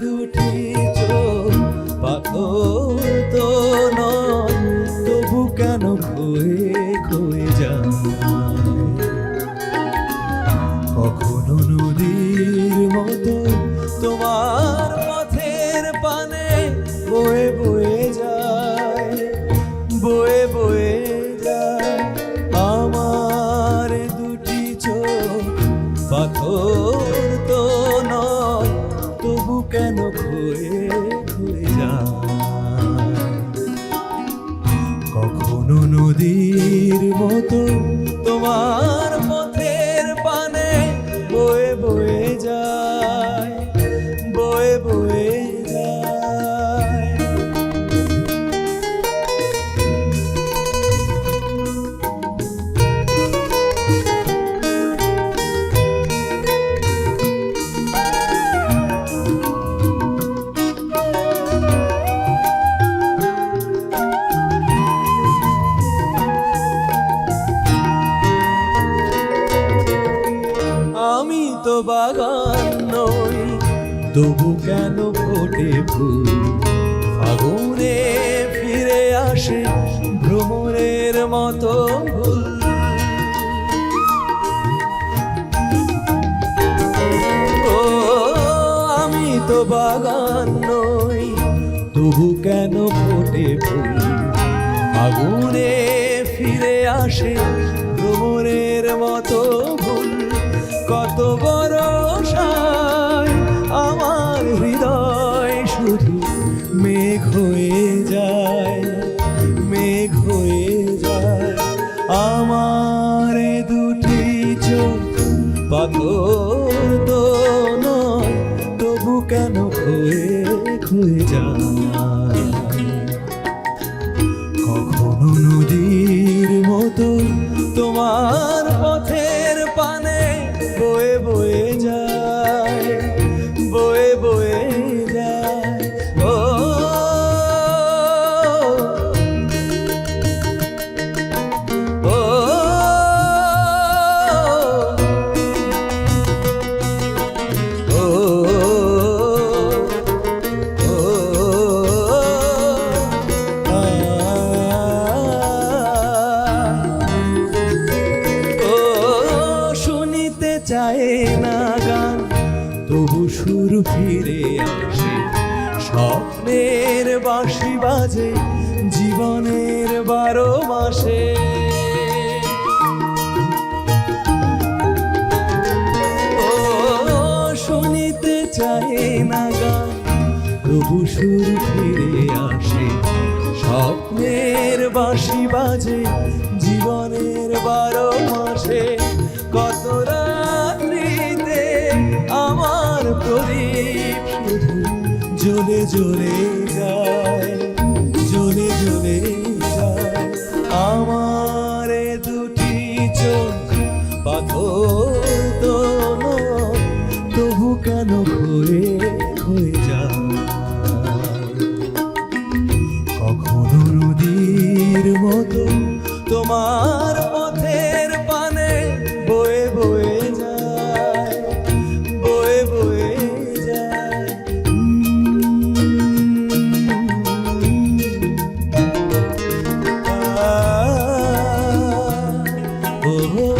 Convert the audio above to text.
দুটি চোখ পাথর তো তোর তো নয় তবু কেন ঘুরে ঘুরে যা কখনো নদীর মতো তোমার বাগান নই। তবু কেন ফোটে ফুল? ফাগুনে ফিরে আসে ভ্রমণের মতো ভুল আমি তো বাগান নই। তবু কেন ফোটে ফুল? আগুনে ফিরে আসে ভ্রমণের মতো কত বড় আমার হৃদয় শুধু মেঘ হয়ে যায়, মেঘ হয়ে যায়। আমার দুটি চোখ পাথর তবু কেন হয়ে হয়ে যায়? কখনো নদীর সুর ফিরে আসে। স্বপ্নের বাঁশি বাজে জীবনের বারো মাসে। শুনিতে চায় না গান তবু সুর ফিরে আসে। স্বপ্নের বাঁশি বাজে জীবনের বারো মাসে। কত জলে যায় জ্বলে জ্বলে যায়। আমার দুটি চোখ পাথর হয়ে মতো তোমার Oh.